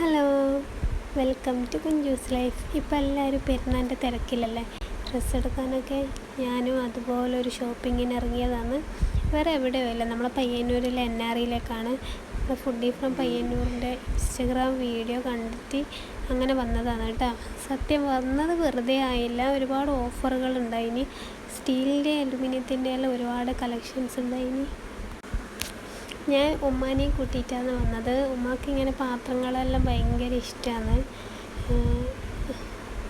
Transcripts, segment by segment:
Hello welcome to Kunjoos life ഇപ്പം എല്ലാവരും പെരുന്നാന്റെ തിരക്കിലല്ലേ? Dress എടുക്കാനൊക്കെ ഞാനും അതുപോലെ ഒരു ഷോപ്പിങ്ങിന് ഇറങ്ങിയതാണ്. വേറെ എവിടെയല്ല നമ്മളെ പയ്യന്നൂരിലെ എൻ ആർ ഇയിലേക്കാണ്. ഫുഡി ഫ്രം പയ്യന്നൂരിന്റെ ഇൻസ്റ്റഗ്രാം വീഡിയോ കണ്ടെത്തി അങ്ങനെ വന്നതാണ് കേട്ടോ. സത്യം വന്നത് വെറുതെ ആയില്ല. ഒരുപാട് ഓഫറുകൾ ഉണ്ടായിനി. സ്റ്റീലിന്റെ അലുമിനിയത്തിന്റെ എല്ലാം ഒരുപാട് കളക്ഷൻസ് ഉണ്ടായിനി. ഞാൻ ഉമ്മാനെയും കൂട്ടിയിട്ടാണ് വന്നത്. ഉമ്മാക്ക് ഇങ്ങനെ പാത്രങ്ങളെല്ലാം ഭയങ്കര ഇഷ്ടമാണ്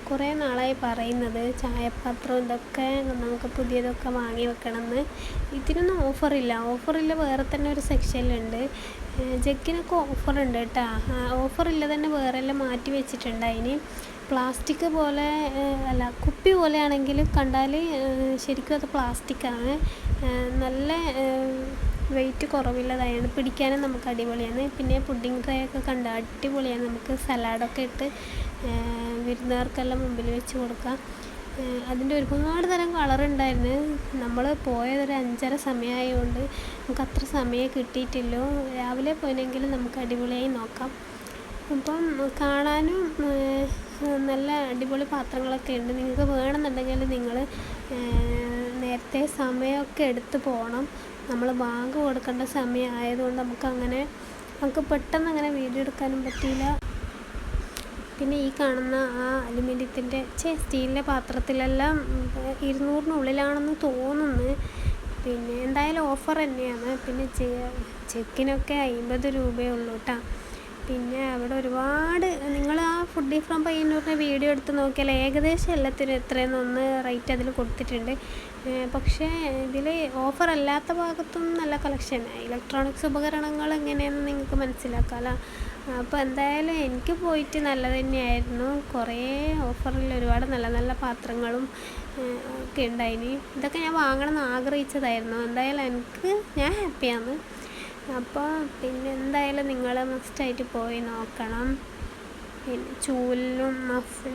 കുറേ നാളായി പറയുന്നത് ചായപാത്രം ഇതൊക്കെ നമുക്ക് പുതിയതൊക്കെ വാങ്ങി വെക്കണമെന്ന്. ഇതിനൊന്നും ഓഫറില്ല. ഓഫറില്ല വേറെ തന്നെ ഒരു സെക്ഷനിലുണ്ട്. ജഗ്ഗിനൊക്കെ ഓഫറുണ്ട് കേട്ടോ. ഓഫറില്ല തന്നെ വേറെ എല്ലാം മാറ്റി വെച്ചിട്ടുണ്ട്. അതിന് പ്ലാസ്റ്റിക് പോലെ അല്ല കുപ്പി പോലെയാണെങ്കിൽ കണ്ടാൽ ശരിക്കും അത് പ്ലാസ്റ്റിക്കാണ്. നല്ല വെയിറ്റ് കുറവുള്ളതായാണ് പിടിക്കാനും നമുക്ക് അടിപൊളിയാണ്. പിന്നെ പുഡിംഗ് ഒക്കെ കണ്ട് അടിപൊളിയാണ്. നമുക്ക് സലാഡൊക്കെ ഇട്ട് വിരുന്നുകാർക്കെല്ലാം മുമ്പിൽ വെച്ച് കൊടുക്കാം. അതിന്റെ ഒരുപാട് തരം കളറുണ്ടായിരുന്നു നമ്മൾ പോയതൊരു അഞ്ചര സമയമായതുകൊണ്ട് നമുക്ക് അത്ര സമയം കിട്ടിയിട്ടില്ലോ. രാവിലെ പോയിനെങ്കിൽ നമുക്ക് അടിപൊളിയായി നോക്കാം. അപ്പം കാണാനും നല്ല അടിപൊളി പാത്രങ്ങളൊക്കെ ഉണ്ട്. നിങ്ങൾക്ക് വേണമെന്നുണ്ടെങ്കിൽ നിങ്ങൾ നേരത്തെ സമയമൊക്കെ എടുത്ത് പോകണം. നമ്മൾ ബാങ്ക് കൊടുക്കേണ്ട സമയം ആയതുകൊണ്ട് നമുക്കങ്ങനെ നമുക്ക് പെട്ടെന്ന് അങ്ങനെ വീഡിയോ എടുക്കാനും പറ്റിയില്ല. പിന്നെ ഈ കാണുന്ന ആ അലുമിനിയത്തിന്റെ ചേ സ്റ്റീലിന്റെ പാത്രത്തിലെല്ലാം ഇരുന്നൂറിനുള്ളിലാണെന്ന് തോന്നുന്നു. പിന്നെ എന്തായാലും ഓഫർ തന്നെയാണ്. പിന്നെ ചെക്കിനൊക്കെ അമ്പത് രൂപയേ ഉള്ളൂ കേട്ടോ പിന്നെ അവിടെ ഒരുപാട് ഫുഡി ഫ്രം പയ്യന്നൂരിന്റെ വീഡിയോ എടുത്ത് നോക്കിയാൽ ഏകദേശം എല്ലാത്തിനും എത്രയെന്ന് ഒന്ന് റേറ്റ് അതിൽ കൊടുത്തിട്ടുണ്ട്. പക്ഷേ ഇതിൽ ഓഫർ അല്ലാത്ത ഭാഗത്തും നല്ല കളക്ഷൻ ഇലക്ട്രോണിക്സ് ഉപകരണങ്ങൾ എങ്ങനെയാണെന്ന് നിങ്ങൾക്ക് മനസ്സിലാക്കാമല്ലോ അപ്പോൾ എന്തായാലും എനിക്ക് പോയിട്ട് നല്ലത് തന്നെയായിരുന്നു. കുറേ ഓഫറിൽ ഒരുപാട് നല്ല നല്ല പാത്രങ്ങളും ഒക്കെ ഉണ്ടായിന്. ഇതൊക്കെ ഞാൻ വാങ്ങണമെന്ന് ആഗ്രഹിച്ചതായിരുന്നു. എന്തായാലും എനിക്ക് ഞാൻ ഹാപ്പിയാണ് അപ്പോൾ പിന്നെ എന്തായാലും നിങ്ങൾ മസ്റ്റായിട്ട് പോയി നോക്കണം. ചൂലിനും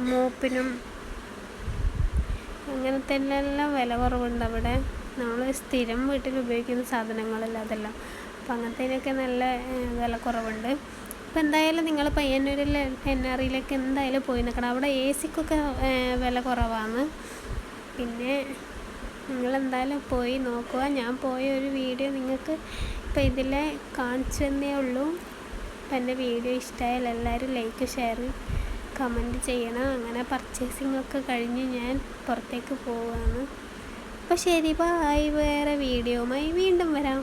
മൂപ്പിനും അങ്ങനത്തെ എല്ലാം വില കുറവുണ്ട്. അവിടെ നമ്മൾ സ്ഥിരം വീട്ടിൽ ഉപയോഗിക്കുന്ന സാധനങ്ങളല്ല അതെല്ലാം. അപ്പം അങ്ങനത്തേനൊക്കെ നല്ല വില കുറവുണ്ട്. അപ്പോൾ എന്തായാലും നിങ്ങൾ പയ്യന്നൂരിൽ എൻ ആർ എന്തായാലും പോയി നിൽക്കണം അവിടെ എ സിക്കൊക്കെ വില കുറവാണ്. പിന്നെ നിങ്ങൾ എന്തായാലും പോയി നോക്കുക. ഞാൻ പോയ ഒരു വീഡിയോ നിങ്ങൾക്ക് ഇപ്പം ഇതിലെ കാണിച്ചു തന്നേ ഉള്ളൂ. അപ്പം എന്റെ വീഡിയോ ഇഷ്ടമായാൽ എല്ലാവരും ലൈക്ക് ഷെയർ കമന്റ് ചെയ്യണം. അങ്ങനെ പർച്ചേസിംഗ് ഒക്കെ കഴിഞ്ഞ് ഞാൻ പുറത്തേക്ക് പോവുകയാണ് അപ്പോൾ ശരി ബായ് വേറെ വീഡിയോമായി വീണ്ടും വരാം.